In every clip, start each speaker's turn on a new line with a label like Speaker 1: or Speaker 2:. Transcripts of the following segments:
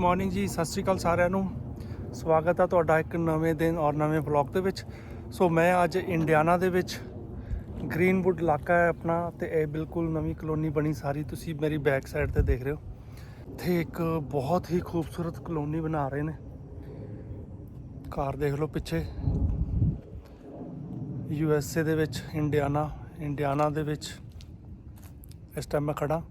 Speaker 1: Good morning ਜੀ, ਸਤਿ ਸ਼੍ਰੀ ਅਕਾਲ ਸਾਰਿਆਂ ਨੂੰ। ਸਵਾਗਤ ਆ ਤੁਹਾਡਾ ਇੱਕ ਨਵੇਂ ਦਿਨ ਔਰ ਨਵੇਂ ਵਲੌਗ ਦੇ ਵਿੱਚ। ਸੋ ਮੈਂ ਅੱਜ ਇੰਡੀਆਨਾ ਦੇ ਵਿੱਚ ਗ੍ਰੀਨਵੁੱਡ ਇਲਾਕਾ ਹੈ ਆਪਣਾ ਤੇ ਇਹ ਬਿਲਕੁਲ ਨਵੀਂ ਕਲੋਨੀ ਬਣੀ ਸਾਰੀ। ਤੁਸੀਂ ਮੇਰੀ ਬੈਕ ਸਾਈਡ ਤੇ ਦੇਖ ਰਹੇ ਹੋ। ਤੇ ਇੱਕ ਬਹੁਤ ਹੀ ਖੂਬਸੂਰਤ ਕਲੋਨੀ ਬਣਾ ਰਹੇ ਨੇ। ਕਾਰ ਦੇਖ ਲਓ ਪਿੱਛੇ। ਯੂ ਐਸ ਏ ਦੇ ਵਿੱਚ ਇੰਡੀਆਨਾ ਇੰਡੀਆਨਾ ਦੇ ਵਿੱਚ। ਇਸ ਟਾਈਮ ਮੈਂ ਖੜਾ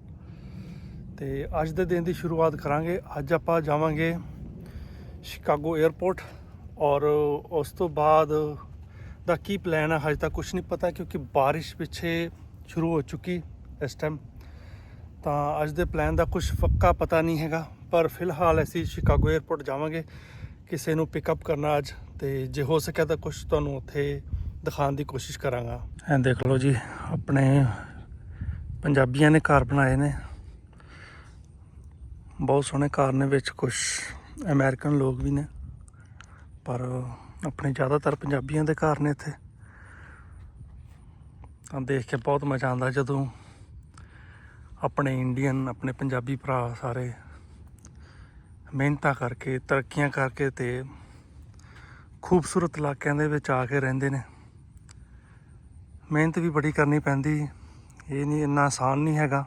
Speaker 1: ਤੇ ਅੱਜ ਦੇ ਦਿਨ ਦੀ ਸ਼ੁਰੂਆਤ ਕਰਾਂਗੇ। ਅੱਜ ਆਪਾਂ ਜਾਵਾਂਗੇ ਸ਼ਿਕਾਗੋ 에ਅਰਪੋਰਟ ਔਰ ਉਸ ਤੋਂ ਬਾਅਦ ਦਾ ਕੀ ਪਲਾਨ ਹੈ ਹਜੇ ਤੱਕ ਕੁਝ ਨਹੀਂ ਪਤਾ ਕਿਉਂਕਿ ਬਾਰਿਸ਼ ਪਿੱਛੇ ਸ਼ੁਰੂ ਹੋ ਚੁੱਕੀ ਇਸ ਟਾਈਮ ਤਾਂ ਅੱਜ ਦੇ ਪਲਾਨ ਦਾ ਕੁਝ ਪੱਕਾ ਪਤਾ ਨਹੀਂ ਹੈਗਾ, ਪਰ ਫਿਲਹਾਲ ਅਸੀਂ ਸ਼ਿਕਾਗੋ 에ਅਰਪੋਰਟ ਜਾਵਾਂਗੇ। ਕਿਸੇ ਨੂੰ ਪਿਕਅਪ ਕਰਨਾ ਅੱਜ ਤੇ ਜੇ ਹੋ ਸਕਿਆ ਤਾਂ ਕੁਝ ਤੁਹਾਨੂੰ ਉੱਥੇ ਦਿਖਾਉਣ ਦੀ ਕੋਸ਼ਿਸ਼ ਕਰਾਂਗਾ। ਐਂ ਦੇਖ ਲਓ ਜੀ, ਆਪਣੇ ਪੰਜਾਬੀਆਂ ਨੇ ਘਰ ਬਣਾਏ ਨੇ। ਬਹੁਤ ਸੋਹਣੇ ਘਰ ਨੇ ਵਿੱਚ ਕੁਝ ਅਮਰੀਕਨ ਲੋਕ ਵੀ ਨੇ। ਪਰ ਆਪਣੇ ਜ਼ਿਆਦਾਤਰ ਪੰਜਾਬੀਆਂ ਦੇ ਘਰ ਨੇ ਇੱਥੇ। ਤਾਂ ਦੇਖ ਕੇ ਬਹੁਤ ਮਜ਼ਾ ਆਉਂਦਾ ਜਦੋਂ ਆਪਣੇ ਇੰਡੀਅਨ ਆਪਣੇ ਪੰਜਾਬੀ ਭਰਾ ਸਾਰੇ ਮਿਹਨਤਾਂ ਕਰਕੇ, ਤਰੱਕੀਆਂ ਕਰਕੇ ਤੇ ਖੂਬਸੂਰਤ ਇਲਾਕਿਆਂ ਦੇ ਵਿੱਚ ਆ ਕੇ ਰਹਿੰਦੇ ਨੇ। ਮਿਹਨਤ ਵੀ ਬੜੀ ਕਰਨੀ ਪੈਂਦੀ। ਇਹ ਨਹੀਂ, ਇੰਨਾ ਆਸਾਨ ਨਹੀਂ ਹੈਗਾ।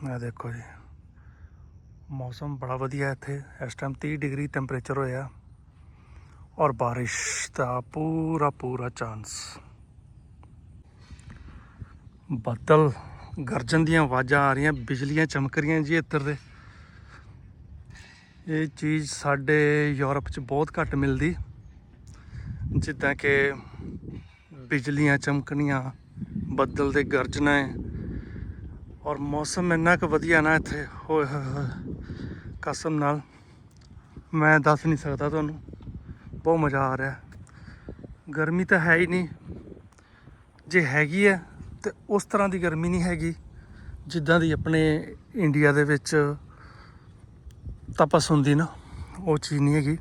Speaker 1: ਇਹ ਦੇਖੋ ਜੀ। ਮੌਸਮ ਬੜਾ ਵਧੀਆ ਇੱਥੇ। ਇਸ ਟਾਈਮ 30 ਡਿਗਰੀ ਟੈਂਪਰੇਚਰ ਹੋਇਆ। ਔਰ ਬਾਰਿਸ਼ ਦਾ ਪੂਰਾ ਪੂਰਾ ਚਾਂਸ ਬੱਦਲ ਗਰਜਨ ਦੀਆਂ ਆਵਾਜ਼ਾਂ ਆ ਰਹੀਆਂ, ਬਿਜਲੀਆਂ ਚਮਕ ਰਹੀਆਂ ਜੀ ਇੱਧਰ ਦੇ। ਇਹ ਚੀਜ਼ ਸਾਡੇ ਯੂਰਪ 'ਚ ਬਹੁਤ ਘੱਟ ਮਿਲਦੀ। ਜਿੱਦਾਂ ਕਿ ਬਿਜਲੀਆਂ ਚਮਕਣੀਆਂ, ਬੱਦਲ ਦੇ ਗਰਜਣਾ ਔਰ ਮੌਸਮ ਇੰਨਾ ਕੁ ਵਧੀਆ ਨਾ ਇੱਥੇ। ਹੋਏ ਹੋਏ ਹੋਏ। ਕਸਮ ਨਾਲ ਮੈਂ ਦੱਸ ਨਹੀਂ ਸਕਦਾ ਤੁਹਾਨੂੰ। ਬਹੁਤ ਮਜ਼ਾ ਆ ਰਿਹਾ। ਗਰਮੀ ਤਾਂ ਹੈ ਹੀ ਨਹੀਂ। ਜੇ ਹੈਗੀ ਹੈ, ਤੇ ਉਸ ਤਰ੍ਹਾਂ ਦੀ ਗਰਮੀ ਨਹੀਂ ਹੈਗੀ, ਜਿੱਦਾਂ ਦੀ ਆਪਣੇ ਇੰਡੀਆ ਦੇ ਵਿੱਚ ਤਪਸ ਹੁੰਦੀ ਨਾ, ਉਹ ਚੀਜ਼ ਨਹੀਂ ਹੈਗੀ।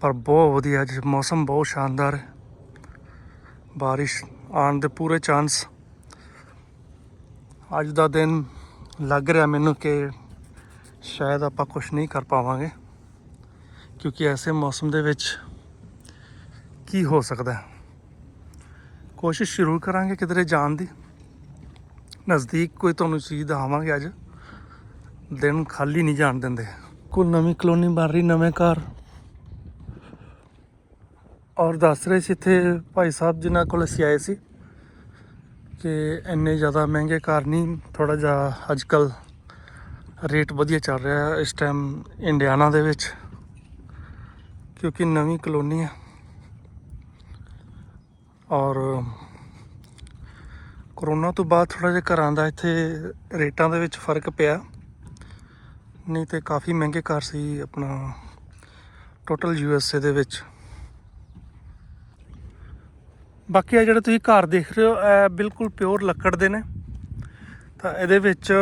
Speaker 1: ਪਰ ਬਹੁਤ ਵਧੀਆ, ਅੱਜ ਮੌਸਮ ਬਹੁਤ ਸ਼ਾਨਦਾਰ ਹੈ। ਬਾਰਿਸ਼ ਆਉਣ ਦੇ ਪੂਰੇ ਚਾਂਸ। ਅੱਜ ਦਾ ਦਿਨ ਲੱਗ ਰਿਹਾ ਮੈਨੂੰ ਕਿ ਸ਼ਾਇਦ ਆਪਾਂ ਕੁਝ ਨਹੀਂ ਕਰ ਪਾਵਾਂਗੇ, ਕਿਉਂਕਿ ਐਸੇ ਮੌਸਮ ਦੇ ਵਿੱਚ ਕੀ ਹੋ ਸਕਦਾ ਕੋਸ਼ਿਸ਼ ਸ਼ੁਰੂ ਕਰਾਂਗੇ ਕਿਧਰੇ ਜਾਣ ਦੀ। ਨਜ਼ਦੀਕ ਕੋਈ ਤੁਹਾਨੂੰ ਚੀਜ਼ ਦਿਖਾਵਾਂਗੇ ਅੱਜ। ਦਿਨ ਖਾਲੀ ਨਹੀਂ ਜਾਣ ਦਿੰਦੇ। ਕੋਈ ਨਵੀਂ ਕਲੋਨੀ ਬਣ ਰਹੀ, ਨਵੇਂ ਘਰ। ਔਰ ਦੱਸ ਰਹੇ ਸੀ ਇੱਥੇ ਭਾਈ ਸਾਹਿਬ ਜਿਨ੍ਹਾਂ ਕੋਲ ਅਸੀਂ ਆਏ ਸੀ। ਕਿ ਇੰਨੇ ਜ਼ਿਆਦਾ ਮਹਿੰਗੇ ਘਰ ਨਹੀਂ ਥੋੜਾ ਜਿਹਾ ਅੱਜ ਕੱਲ ਰੇਟ ਵਧੀਆ ਚੱਲ ਰਿਹਾ ਇਸ ਟਾਈਮ ਇੰਡੀਆਨਾ ਦੇ ਵਿੱਚ, ਕਿਉਂਕਿ ਨਵੀਂ ਕਲੋਨੀ ਹੈ ਔਰ ਕਰੋਨਾ ਤੋਂ ਬਾਅਦ ਥੋੜਾ ਜਿਹਾ ਘਰਾਂ ਦਾ ਇੱਥੇ ਰੇਟਾਂ ਦੇ ਵਿੱਚ ਫ਼ਰਕ ਪਿਆ। ਨਹੀਂ ਤੇ ਕਾਫੀ ਮਹਿੰਗੇ ਘਰ ਸੀ ਆਪਣਾ ਟੋਟਲ ਯੂਐਸਏ ਦੇ ਵਿੱਚ। ਬਾਕੀ ਆ ਜਿਹੜੇ ਤੁਸੀਂ ਘਰ ਦੇਖ ਰਹੇ ਹੋ, ਇਹ ਬਿਲਕੁਲ ਪਿਓਰ ਲੱਕੜ ਦੇ ਨੇ। ਤਾਂ ਇਹਦੇ ਵਿੱਚ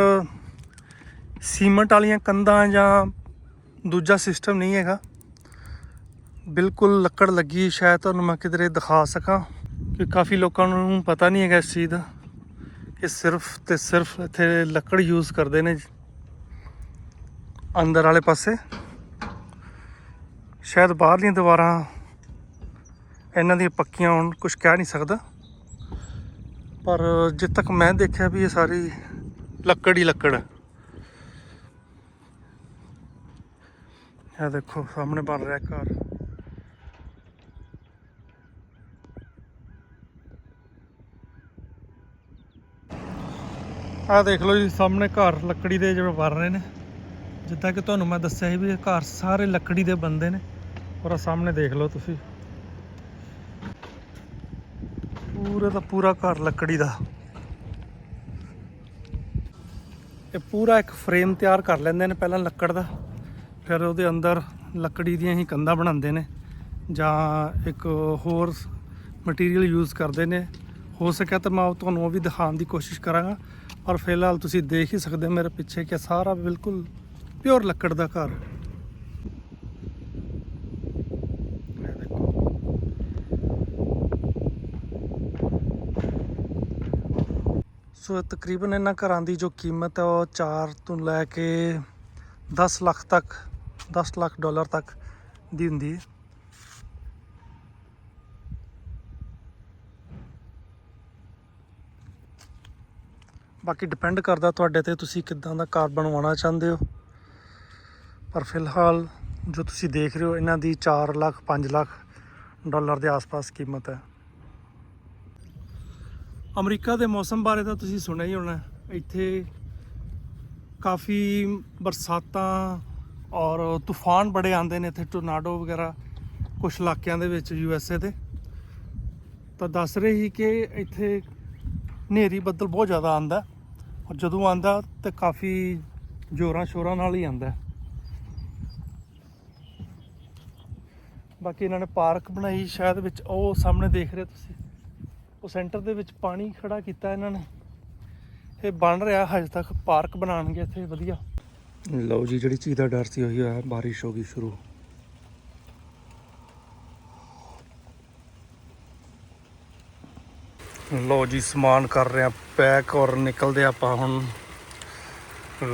Speaker 1: ਸੀਮੈਂਟ ਵਾਲੀਆਂ ਕੰਧਾਂ ਜਾਂ ਦੂਜਾ ਸਿਸਟਮ ਨਹੀਂ ਹੈਗਾ। ਬਿਲਕੁਲ ਲੱਕੜ ਲੱਗੀ ਸ਼ਾਇਦ ਤੁਹਾਨੂੰ ਮੈਂ ਕਿਧਰੇ ਦਿਖਾ ਸਕਾਂ, ਕਿ ਕਾਫੀ ਲੋਕਾਂ ਨੂੰ ਪਤਾ ਨਹੀਂ ਹੈਗਾ ਇਸ ਚੀਜ਼ ਦਾ, ਕਿ ਸਿਰਫ ਤੇ ਸਿਰਫ ਇੱਥੇ ਲੱਕੜ ਯੂਜ਼ ਕਰਦੇ ਨੇ ਅੰਦਰ ਵਾਲੇ ਪਾਸੇ। ਸ਼ਾਇਦ ਬਾਹਰਲੀਆਂ ਦੀਵਾਰਾਂ ਇਹਨਾਂ ਦੀਆਂ ਪੱਕੀਆਂ ਹੁਣ ਕੁਝ ਕਹਿ ਨਹੀਂ ਸਕਦਾ। ਪਰ ਜਿੱਦ ਤੱਕ ਮੈਂ ਦੇਖਿਆ ਵੀ ਇਹ ਸਾਰੀ ਲੱਕੜ ਹੀ ਲੱਕੜ ਹੈ ਇਹ ਦੇਖੋ, ਸਾਹਮਣੇ ਬਣ ਰਿਹਾ ਘਰ। ਆਹ ਦੇਖ ਲਓ ਜੀ, ਸਾਹਮਣੇ ਘਰ ਲੱਕੜੀ ਦੇ ਜਿਵੇਂ ਬਣ ਰਹੇ ਨੇ। ਜਿੱਦਾਂ ਕਿ ਤੁਹਾਨੂੰ ਮੈਂ ਦੱਸਿਆ ਸੀ ਵੀ ਇਹ ਘਰ ਸਾਰੇ ਲੱਕੜੀ ਦੇ ਬੰਦੇ ਨੇ। ਔਰ ਆਹ ਸਾਹਮਣੇ ਦੇਖ ਲਓ ਤੁਸੀਂ। ਪੂਰਾ ਦਾ ਪੂਰਾ ਘਰ ਲੱਕੜੀ ਦਾ। ਇਹ ਪੂਰਾ ਇੱਕ ਫਰੇਮ ਤਿਆਰ ਕਰ ਲੈਂਦੇ ਨੇ ਪਹਿਲਾਂ ਲੱਕੜ ਦਾ। ਫਿਰ ਉਹਦੇ ਅੰਦਰ ਲੱਕੜੀ ਦੀਆਂ ਹੀ ਕੰਧਾਂ ਬਣਾਉਂਦੇ ਨੇ ਜਾਂ ਇੱਕ ਹੋਰ ਮਟੀਰੀਅਲ ਯੂਜ਼ ਕਰਦੇ ਨੇ। ਹੋ ਸਕਿਆ ਤਾਂ ਮੈਂ ਉਹ ਤੁਹਾਨੂੰ ਉਹ ਵੀ ਦਿਖਾਉਣ ਦੀ ਕੋਸ਼ਿਸ਼ ਕਰਾਂਗਾ। ਪਰ ਫਿਲਹਾਲ ਤੁਸੀਂ ਦੇਖ ਹੀ ਸਕਦੇ ਹੋ ਮੇਰੇ ਪਿੱਛੇ ਕਿ ਸਾਰਾ ਬਿਲਕੁਲ ਪਿਓਰ ਲੱਕੜ ਦਾ ਘਰ। ਸੋ ਤਕਰੀਬਨ ਇਹਨਾਂ ਘਰਾਂ ਦੀ ਜੋ ਕੀਮਤ ਹੈ ਉਹ 4 ਤੋਂ ਲੈ ਕੇ 10 ਲੱਖ ਤੱਕ 10 ਲੱਖ ਡਾਲਰ ਤੱਕ ਦੀ ਹੁੰਦੀ ਹੈ। ਬਾਕੀ ਡਿਪੈਂਡ ਕਰਦਾ ਤੁਹਾਡੇ ਤੇ ਤੁਸੀਂ ਕਿੱਦਾਂ ਦਾ ਘਰ ਬਣਵਾਉਣਾ ਚਾਹੁੰਦੇ ਹੋ। ਪਰ ਫਿਲਹਾਲ ਜੋ ਤੁਸੀਂ ਦੇਖ ਰਹੇ ਹੋ, ਇਹਨਾਂ ਦੀ 4 ਲੱਖ 5 ਲੱਖ ਡਾਲਰ ਦੇ ਆਸ-ਪਾਸ ਕੀਮਤ ਹੈ। ਅਮਰੀਕਾ ਦੇ ਮੌਸਮ ਬਾਰੇ ਤਾਂ ਤੁਸੀਂ ਸੁਣਿਆ ਹੀ ਹੋਣਾ। ਇੱਥੇ ਕਾਫੀ ਬਰਸਾਤਾਂ ਔਰ ਤੂਫਾਨ ਬੜੇ ਆਉਂਦੇ ਨੇ ਇੱਥੇ, ਟੋਰਨਾਡੋ ਵਗੈਰਾ ਕੁਝ ਇਲਾਕਿਆਂ ਦੇ ਵਿੱਚ ਯੂ ਐਸ ਏ ਦੇ। ਤਾਂ ਦੱਸ ਰਹੇ ਸੀ ਕਿ ਇੱਥੇ ਹਨੇਰੀ ਬੱਦਲ ਬਹੁਤ ਜ਼ਿਆਦਾ ਆਂਦਾ ਔਰ ਜਦੋਂ ਆਂਦਾ ਤੇ ਕਾਫੀ ਜ਼ੋਰਾਂ ਸ਼ੋਰਾਂ ਨਾਲ ਹੀ ਆਂਦਾ ਬਾਕੀ ਇਹਨਾਂ ਨੇ ਪਾਰਕ ਬਣਾਈ ਸ਼ਾਇਦ ਵਿੱਚ, ਉਹ ਸਾਹਮਣੇ ਦੇਖ ਰਹੇ ਤੁਸੀਂ। ਉਹ ਸੈਂਟਰ ਦੇ ਵਿੱਚ ਪਾਣੀ ਖੜਾ ਕੀਤਾ ਇਹਨਾਂ ਨੇ। ਇਹ ਬਣ ਰਿਹਾ ਹਜੇ ਤੱਕ ਪਾਰਕ ਬਣਾਉਣਗੇ ਇੱਥੇ, ਵਧੀਆ। ਲਓ ਜੀ, ਜਿਹੜੀ ਚੀਜ਼ ਦਾ ਡਰ ਸੀ ਉਹੀ ਹੋਇਆ ਬਾਰਿਸ਼ ਹੋ ਗਈ ਸ਼ੁਰੂ। ਲਓ ਜੀ, ਸਮਾਨ ਕਰ ਰਹੇ ਆ, ਪੈਕ ਔਰ ਨਿਕਲਦੇ ਆਪਾਂ ਹੁਣ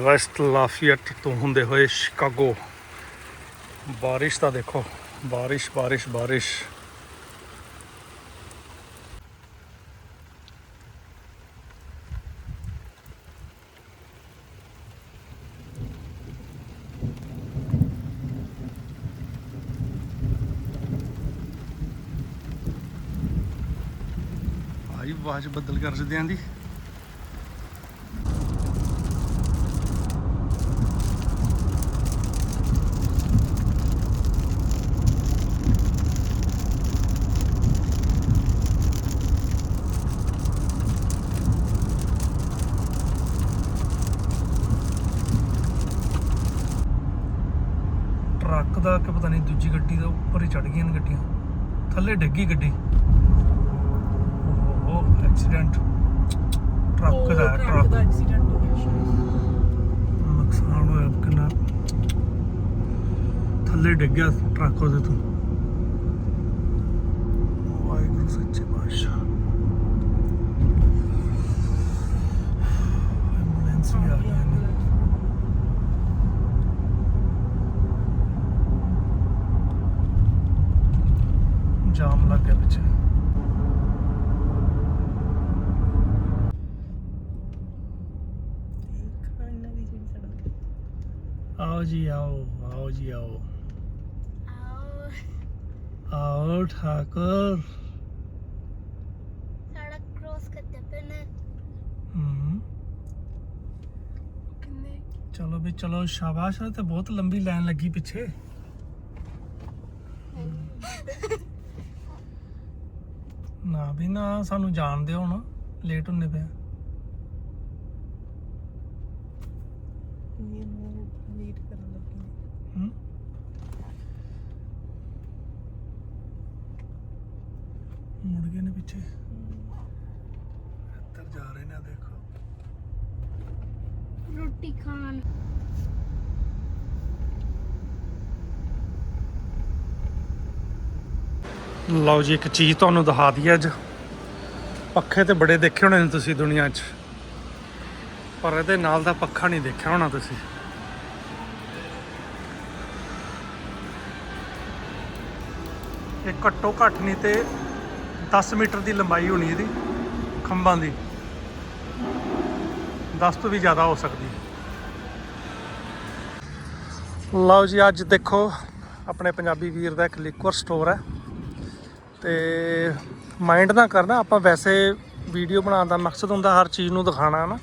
Speaker 1: ਵੈਸਟ ਲਾਫੀਅਟ ਤੋਂ ਹੁੰਦੇ ਹੋਏ ਸ਼ਿਕਾਗੋ। ਬਾਰਿਸ਼ ਦਾ ਦੇਖੋ, ਬਾਰਿਸ਼ ਬਾਰਿਸ਼ ਬਾਰਿਸ਼ ਭਾਈ ਆਵਾਜ਼ ਬੱਦਲ ਕਰ ਜਦਿਆਂ ਦੀ ਟਰੱਕ ਦਾ ਕਿ ਪਤਾ ਨਹੀਂ ਦੂਜੀ ਗੱਡੀ ਦਾ ਉੱਪਰ ਹੀ ਚੜ ਗਈਆਂ ਨੇ ਗੱਡੀਆਂ। ਥੱਲੇ ਡਿੱਗੀ ਗੱਡੀ। ਐਕਸੀਡੈਂਟ ਟਰੱਕ ਦਾ ਹੈ,
Speaker 2: ਟਰੱਕ ਦਾ ਐਕਸੀਡੈਂਟ ਹੋ ਗਿਆ ਸ਼ਾਇਦ।
Speaker 1: ਨੁਕਸਾਨ ਹੋਇਆ ਕਿੰਨਾ? ਥੱਲੇ ਡਿੱਗ ਗਿਆ ਟਰੱਕ ਉਹਦੇ ਤੋਂ। ਵਾਹਿਗੁਰੂ ਸੱਚੇ ਪਾਤਸ਼ਾਹ ਐਂਬੂਲੈਂਸ ਵੀ ਆ ਗਈ ਹੈ ਜਾਮ ਲੱਗ ਗਿਆ ਪਿੱਛੇ
Speaker 2: ਖਾਣਾ ਦੀ ਜਿਹੜੀ ਸੜਕ
Speaker 1: ਆਓ ਜੀ ਆਓ ਆਓ ਜੀ ਆਓ।
Speaker 3: ਆਓ।
Speaker 1: ਆਓ ਠਾਕੁਰ।
Speaker 3: ਸੜਕ ਕ੍ਰੋਸ ਕਰਦੇ ਪਏ ਨੇ
Speaker 1: ਹਮ
Speaker 2: ਕਿੰਨੇ?
Speaker 1: ਚਲੋ ਵੀ ਚਲੋ ਸ਼ਾਬਾਸ਼ ਤੇ ਬਹੁਤ ਲੰਬੀ ਲਾਈਨ ਲੱਗੀ ਪਿੱਛੇ। ਨਾ ਵੀ ਨਾ ਸਾਨੂੰ ਜਾਣ ਦਿਓ ਹੁਣ ਲੇਟ ਹੁੰਨੇ ਪਿਆ
Speaker 2: ਇਹ ਨੂੰ ਨੀਟ ਕਰਨ ਲੱਗੀ
Speaker 1: ਹਮ? ਮੁੜ ਗਏ ਨੇ ਪਿੱਛੇ। ਇੱਧਰ ਜਾ ਰਹੇ ਨੇ ਦੇਖੋ।
Speaker 3: ਰੋਟੀ ਖਾਣ।
Speaker 1: ਲਓ ਜੀ ਇੱਕ ਚੀਜ਼ ਤੁਹਾਨੂੰ ਦਿਖਾ ਦਈਏ ਅੱਜ। ਪੱਖੇ ਤੇ ਬੜੇ ਦੇਖੇ ਹੋਣੇ ਨੇ ਤੁਸੀਂ ਦੁਨੀਆ 'ਚ। ਪਰ ਇਹਦੇ ਨਾਲ ਦਾ ਪੱਖਾ ਨਹੀਂ ਦੇਖਿਆ ਹੋਣਾ ਤੁਸੀਂ। ਇਹ ਘੱਟੋ ਘੱਟ ਨਹੀਂ ਤੇ 10 ਮੀਟਰ ਦੀ ਲੰਬਾਈ ਹੋਣੀ ਇਹਦੀ, ਖੰਭਾਂ ਦੀ। 10 ਤੋਂ ਵੀ ਜ਼ਿਆਦਾ ਹੋ ਸਕਦੀ। ਲਓ ਜੀ, ਅੱਜ ਦੇਖੋ, ਆਪਣੇ ਪੰਜਾਬੀ ਵੀਰ ਦਾ ਇੱਕ ਲਿਕਵਰ ਸਟੋਰ ਹੈ। ਤੇ ਮਾਈਂਡ ਨਾ ਕਰਨਾ, ਆਪਾਂ ਵੈਸੇ ਵੀਡੀਓ ਬਣਾਉਣ ਦਾ ਮਕਸਦ ਹੁੰਦਾ ਹਰ ਚੀਜ਼ ਨੂੰ ਦਿਖਾਣਾ ਨਾ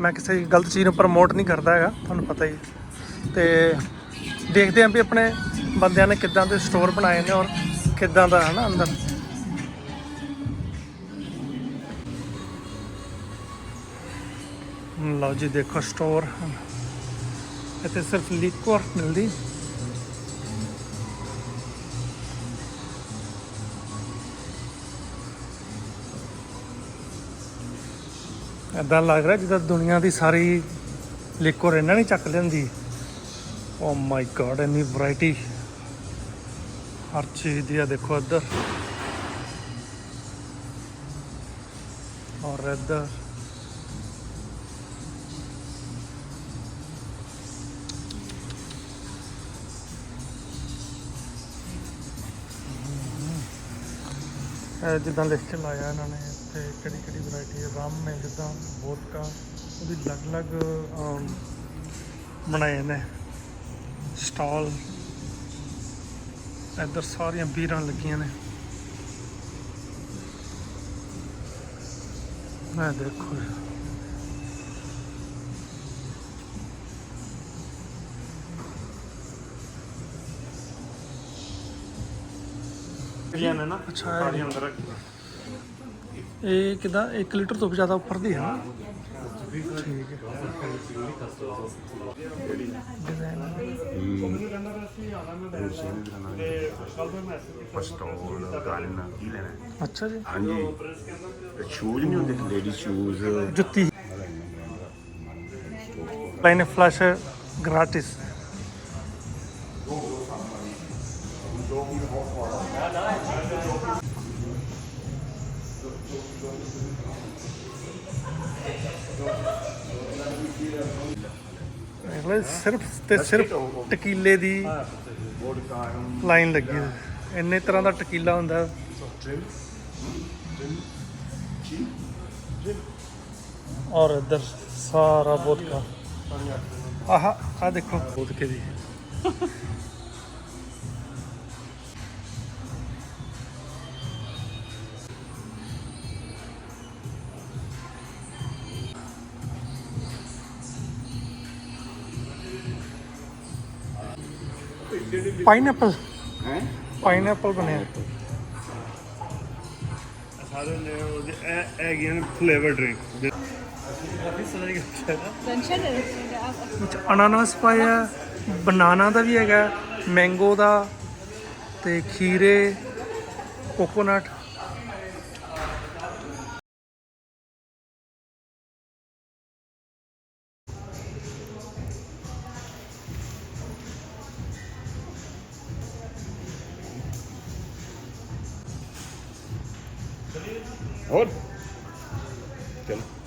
Speaker 1: ਮੈਂ ਕਿਸੇ ਗਲਤ ਚੀਜ਼ ਨੂੰ ਪ੍ਰਮੋਟ ਨਹੀਂ ਕਰਦਾ ਹੈਗਾ, ਤੁਹਾਨੂੰ ਪਤਾ ਹੀ ਹੈ। ਤੇ ਦੇਖਦੇ ਆਂ ਵੀ ਆਪਣੇ ਬੰਦਿਆਂ ਨੇ ਕਿੱਦਾਂ ਦੇ ਸਟੋਰ ਬਣਾਏ ਨੇ ਔਰ ਕਿੱਦਾਂ ਦਾ ਹੈ ਨਾ ਅੰਦਰ। ਲਓ ਜੀ, ਦੇਖੋ ਸਟੋਰ ਇੱਥੇ ਸਿਰਫ ਲਿਕਵਰ ਮਿਲਦੀ। ਇਦਾਂ ਲੱਗ ਰਿਹਾ ਜਿੱਦਾਂ ਦੁਨੀਆ ਦੀ ਸਾਰੀ ਲਿਕਵਰ ਇਹਨਾਂ ਨੇ ਚੱਕ ਲੈਂਦੀ ਓ ਮਾਈ ਗॉड ਇੰਨੀ ਵੈਰਾਈਟੀ ਹਰ ਚੀਜ਼ ਦੀ ਆ, ਦੇਖੋ ਇੱਧਰ। ਔਰ ਇੱਧਰ ਜਿੱਦਾਂ ਲਿਖ ਕੇ ਲਾਇਆ ਇਹਨਾਂ ਨੇ ਤੇ ਕਿਹੜੀ ਕਿਹੜੀ ਵੈਰਾਈਟੀ ਹੈ, ਰਮ ਨੇ ਜਿੱਦਾਂ ਵੋਡਕਾ ਉਹਦੀ ਅਲੱਗ-ਅਲੱਗ ਬਣਾਏ ਨੇ। ਸਟਾਲ, ਇੱਧਰ ਸਾਰੀਆਂ ਬੀਰਾਂ ਲੱਗੀਆਂ ਨੇ। ਮੈਂ ਦੇਖੋ।
Speaker 4: ਇਹ ਨੇ ਨਾ
Speaker 1: ਅੱਛਾ, ਇਹ-
Speaker 4: ਸਾਰੀਆਂ ਅੰਦਰ
Speaker 1: ਇਹ ਕਿਦਾਂ 1 ਲੀਟਰ ਤੋਂ ਵੀ ਜ਼ਿਆਦਾ ਉੱਪਰ ਦੀ ਹੈ ਨਾ? ਠੀਕ ਹੈ
Speaker 5: ਪਸਟੋਲ ਗਨ ਕੀ ਲੈਣਾ
Speaker 1: ਅੱਛਾ ਜੀ।
Speaker 5: ਹਾਂਜੀ। ਸ਼ੂਜ਼ ਨਹੀਂ ਹੁੰਦੇ ਲੇਡੀ ਸ਼ੂਜ਼
Speaker 1: ਜੁੱਤੀ ਲਾਈਨ ਫਲੈਸ਼ ਗ੍ਰਾਟਿਸ ਇਹ ਸਿਰਫ ਤੇ ਸਿਰਫ ਟਕੀਲੇ ਦੀ ਲਾਈਨ ਲੱਗੀ ਹੈ ਇੰਨੇ ਤਰ੍ਹਾਂ ਦਾ ਟਕੀਲਾ ਹੁੰਦਾ। ਔਰ ਇੱਧਰ ਸਾਰਾ ਵੋਦਕਾ ਆਹ ਆ ਦੇਖੋ। ਵੋਦਕੇ ਦੀ। ਪਾਈਨਐਪਲ
Speaker 5: ਹੈ?
Speaker 1: ਪਾਈਨਐਪਲ ਬਣਿਆ।
Speaker 4: ਸਾਰੇ ਨੇ ਉਹਦੇ ਇਹ ਹੈਗੀਆਂ ਨੇ ਫਲੇਵਰ ਡਰਿੰਕ
Speaker 1: ਵਿੱਚ ਅਨਾਨਾਸ ਪਾਇਆ ਬਨਾਨਾ ਦਾ ਵੀ ਹੈਗਾ ਮੈਂਗੋ ਦਾ ਤੇ ਖੀਰੇ ਕੋਕੋਨਟ
Speaker 5: ਹੋਰ? ਚਲੋ।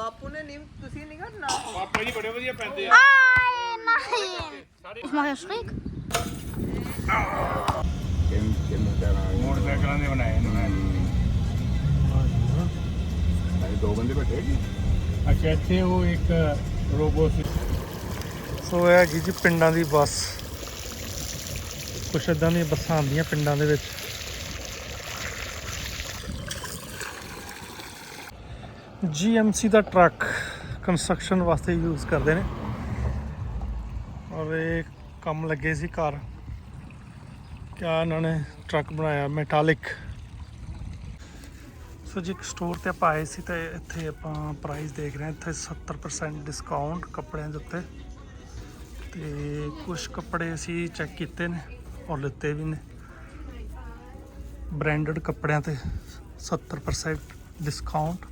Speaker 2: ਬਾਪੂ ਨੇ ਨਹੀਂ ਤੁਸੀਂ ਨਹੀਂ ਕਰਨਾ।
Speaker 4: ਪਾਪਾ ਜੀ ਬੜੇ ਵਧੀਆ ਪੈਂਦੇ ਆ।
Speaker 3: I nein. Ich mache schräg.
Speaker 5: ਕਿੰਨ ਕਿੰਨ ਕਰਾਂ
Speaker 4: ਮੋਟਰਸਾਈਕਲਾਂ ਦੇ ਬਣਾਏ ਨੇ। ਮੈਂ
Speaker 5: ਮੈਂ ਦੋ ਬੰਦੇ ਬੈਠੇ ਜੀ
Speaker 4: ਅੱਛਾ ਇੱਥੇ ਉਹ ਇੱਕ ਰੋਬੋ ਸੀ।
Speaker 1: ਸੋ ਇਹ ਹੈਗੀ ਜੀ ਪਿੰਡਾਂ ਦੀ ਬੱਸ। ਕੁਛ ਇਦਾਂ ਦੀਆਂ ਬੱਸਾਂ ਆਉਂਦੀਆਂ ਪਿੰਡਾਂ ਦੇ ਵਿੱਚ। GMC ਦਾ ਟਰੱਕ ਕੰਸਟਰਕਸ਼ਨ ਵਾਸਤੇ ਯੂਜ਼ ਕਰਦੇ ਨੇ। ਔਰ ਇਹ ਕੰਮ ਲੱਗੇ ਸੀ ਘਰ ਕਿਆ ਇਹਨਾਂ ਨੇ ਟਰੱਕ ਬਣਾਇਆ ਮੈਟਾਲਿਕ ਸੋ ਜੀ ਇੱਕ ਸਟੋਰ ਤੇ ਆਪਾਂ ਆਏ ਸੀ ਤੇ ਇੱਥੇ ਆਪਾਂ ਪ੍ਰਾਈਸ ਦੇਖ ਰਹੇ ਹਾਂ। ਇੱਥੇ 70% ਡਿਸਕਾਊਂਟ ਕੱਪੜਿਆਂ ਦੇ ਉੱਤੇ। ਤੇ ਕੁਝ ਕੱਪੜੇ ਅਸੀਂ ਚੈੱਕ ਕੀਤੇ ਨੇ ਔਰ ਲਿੱਤੇ ਵੀ ਨੇ। ਬ੍ਰਾਂਡਡ ਕੱਪੜਿਆਂ ਤੇ 70% ਡਿਸਕਾਊਂਟ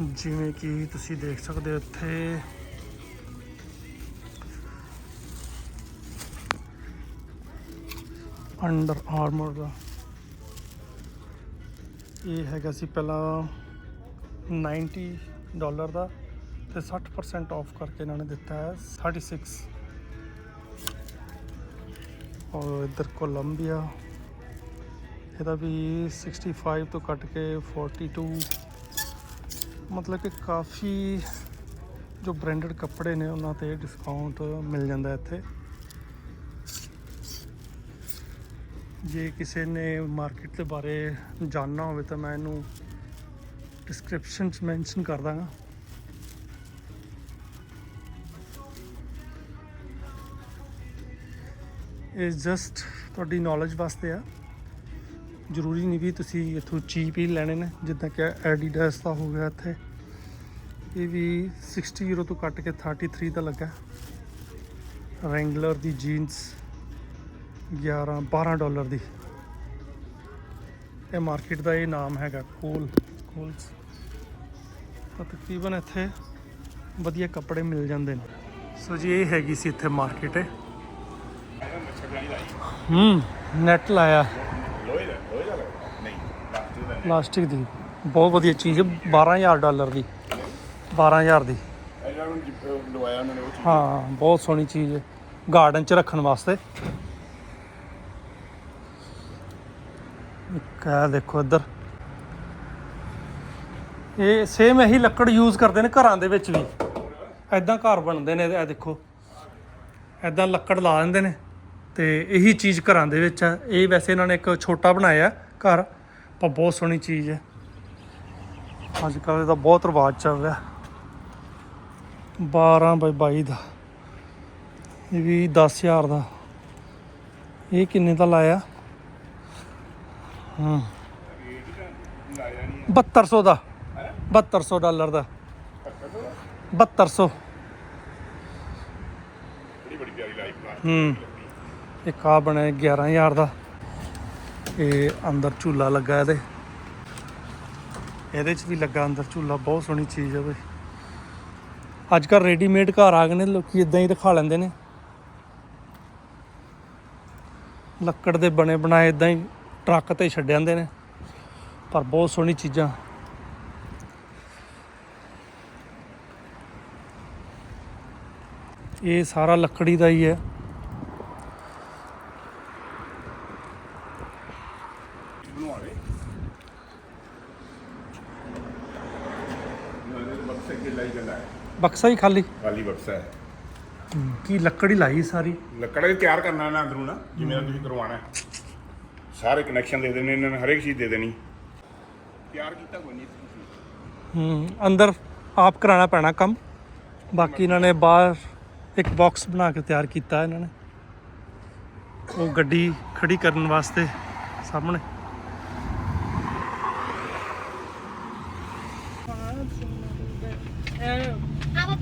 Speaker 1: ਜਿਵੇਂ ਕਿ ਤੁਸੀਂ ਦੇਖ ਸਕਦੇ ਹੋ ਇੱਥੇ। ਅੰਡਰ ਆਰਮਰ ਦਾ। ਇਹ ਹੈਗਾ ਸੀ ਪਹਿਲਾਂ 90 ਡਾਲਰ ਦਾ ਤੇ 60% ਆਫ ਕਰਕੇ ਇਹਨਾਂ ਨੇ ਦਿੱਤਾ ਹੈ 36 ਔਰ ਇੱਧਰ ਕੋਲੰਬੀਆ ਇਹਦਾ ਵੀ 65 ਤੋਂ ਕੱਟ ਕੇ 42 ਮਤਲਬ ਕਿ ਕਾਫੀ ਜੋ ਬ੍ਰਾਂਡਡ ਕੱਪੜੇ ਨੇ ਉਹਨਾਂ ਤੇ ਡਿਸਕਾਊਂਟ ਮਿਲ ਜਾਂਦਾ ਇੱਥੇ। ਜੇ ਕਿਸੇ ਨੇ ਮਾਰਕੀਟ ਦੇ ਬਾਰੇ ਜਾਣਨਾ ਹੋਵੇ ਤਾਂ ਮੈਂ ਇਹਨੂੰ ਡਿਸਕ੍ਰਿਪਸ਼ਨ 'ਚ ਮੈਂਸ਼ਨ ਕਰ ਦਾਂਗਾ। ਇਹ ਜਸਟ ਤੁਹਾਡੀ ਨੌਲੇਜ ਵਾਸਤੇ ਆ। ਜ਼ਰੂਰੀ ਨਹੀਂ ਵੀ ਤੁਸੀਂ ਇੱਥੋਂ ਚੀਪ ਹੀ ਲੈਣੇ ਨੇ, ਜਿੱਦਾਂ ਕਿ ਐਡੀਡਾਸ ਦਾ ਹੋ ਗਿਆ ਇੱਥੇ। ਇਹ ਵੀ 60 ਯੂਰੋ ਤੋਂ ਕੱਟ ਕੇ 33 ਦਾ ਲੱਗਾ। ਰੈਂਗਲਰ ਦੀ ਜੀਨਸ 11 12 ਡਾਲਰ ਦੀ। ਇਹ ਮਾਰਕੀਟ ਦਾ ਇਹ ਨਾਮ ਹੈਗਾ, ਕੋਲ, ਕੋਲਸ। ਤਾਂ ਤਕਰੀਬਨ ਇੱਥੇ ਵਧੀਆ ਕੱਪੜੇ ਮਿਲ ਜਾਂਦੇ ਨੇ। ਸੋ ਜੀ, ਇਹ ਹੈਗੀ ਸੀ ਇੱਥੇ ਮਾਰਕੀਟ ਹੈ ਹੂੰ ਨੈਟ ਲਾਇਆ।
Speaker 4: ਪਲਾਸਟਿਕ ਦਾ।
Speaker 1: ਬਹੁਤ ਵਧੀਆ ਚੀਜ਼ ਹੈ 12000 ਡਾਲਰ ਦੀ। 12000 ਦੀ।
Speaker 4: ਇਹਨਾਂ ਨੂੰ ਲਵਾਇਆ ਉਹਨਾਂ ਨੇ ਉਹ ਚੀਜ਼।
Speaker 1: ਹਾਂ ਬਹੁਤ ਸੋਹਣੀ ਚੀਜ਼ ਹੈ। ਗਾਰਡਨ 'ਚ ਰੱਖਣ ਵਾਸਤੇ। ਇੱਕ ਇਹ ਦੇਖੋ ਇੱਧਰ। ਇਹ ਸੇਮ ਇਹੀ ਲੱਕੜ ਯੂਜ਼ ਕਰਦੇ ਨੇ ਘਰਾਂ ਦੇ ਵਿੱਚ ਵੀ। ਐਦਾਂ ਘਰ ਬਣਦੇ ਨੇ ਇਹ ਦੇਖੋ। ਐਦਾਂ ਲੱਕੜ ਲਾ ਦਿੰਦੇ ਨੇ। ਤੇ ਇਹੀ ਚੀਜ਼ ਘਰਾਂ ਦੇ ਵਿੱਚ ਆ। ਇਹ ਵੈਸੇ ਇਹਨਾਂ ਨੇ ਇੱਕ ਛੋਟਾ ਬਣਾਇਆ ਘਰ। ਪਰ ਬਹੁਤ ਸੋਹਣੀ ਚੀਜ਼ ਹੈ। ਅੱਜ ਕੱਲ੍ਹ ਇਹਦਾ ਬਹੁਤ ਰਿਵਾਜ ਚੱਲ ਰਿਹਾ। 12 ਬਾਈ 22 ਦਾ। ਇਹ ਵੀ 10000 ਦਾ। ਇਹ ਕਿੰਨੇ ਦਾ ਲਾਇਆ? ਹਾਂ। 7200 ਦਾ। 7200 ਡਾਲਰ ਦਾ। 7200
Speaker 4: ਬੜੀ ਬੜੀ ਪਿਆਰੀ ਲਾਈਫ
Speaker 1: ਹੂੰ। ਇੱਕ ਆ ਬਣਿਆ 11000 ਦਾ। ਇਹ ਅੰਦਰ ਝੂਲਾ ਲੱਗਾ ਇਹਦੇ। ਇਹਦੇ 'ਚ ਵੀ ਲੱਗਾ ਅੰਦਰ ਝੂਲਾ, ਬਹੁਤ ਸੋਹਣੀ ਚੀਜ਼ ਹੈ ਬਈ। ਅੱਜ ਕੱਲ ਰੈਡੀਮੇਡ ਘਰ ਆ ਗਏ ਨੇ, ਲੋਕੀ ਇਦਾਂ ਹੀ ਦਿਖਾ ਲੈਂਦੇ ਨੇ। ਲੱਕੜ ਦੇ ਬਣੇ ਬਣਾਏ, ਇਦਾਂ ਹੀ ਟਰੱਕ ਤੇ ਛੱਡ ਜਾਂਦੇ ਨੇ। ਪਰ ਬਹੁਤ ਸੋਹਣੀ ਚੀਜ਼ਾਂ। ਇਹ ਸਾਰਾ ਲੱਕੜੀ ਦਾ ਹੀ ਹੈ
Speaker 4: ਬਣਵਾਵੇ ਇਹਨਾਂ ਦੇ ਬਕਸੇ ਕੇ ਲਾਈ ਜਾਂਦਾ ਹੈ
Speaker 1: ਬਕਸਾ ਹੀ ਖਾਲੀ?
Speaker 4: ਖਾਲੀ ਬਕਸਾ ਹੈ।
Speaker 1: ਕੀ ਲੱਕੜੀ ਲਾਈ ਸਾਰੀ?
Speaker 4: ਲੱਕੜ ਦੇ ਤਿਆਰ ਕਰਨਾ ਨਾ ਅੰਦਰੋਂ ਨਾ ਜਿਵੇਂ ਤੁਸੀਂ ਕਰਵਾਉਣਾ ਹੈ। ਸਾਰੇ ਕਨੈਕਸ਼ਨ ਦੇ ਦੇਣੇ ਇਹਨਾਂ ਨੇ ਹਰੇਕ ਚੀਜ਼ ਦੇ ਦੇਣੀ। ਤਿਆਰ ਕੀਤਾ ਕੋਈ ਨਹੀਂ ਤੁਸੀਂ।
Speaker 1: ਹੂੰ ਅੰਦਰ ਆਪ ਕਰਾਉਣਾ ਪੈਣਾ ਕੰਮ। ਬਾਕੀ ਇਹਨਾਂ ਨੇ ਬਾਹਰ ਇੱਕ ਬਾਕਸ ਬਣਾ ਕੇ ਤਿਆਰ ਕੀਤਾ ਇਹਨਾਂ ਨੇ। ਉਹ ਗੱਡੀ ਖੜੀ ਕਰਨ ਵਾਸਤੇ ਸਾਹਮਣੇ।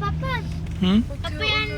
Speaker 3: Papa.
Speaker 1: Hmm?
Speaker 3: Papa yan.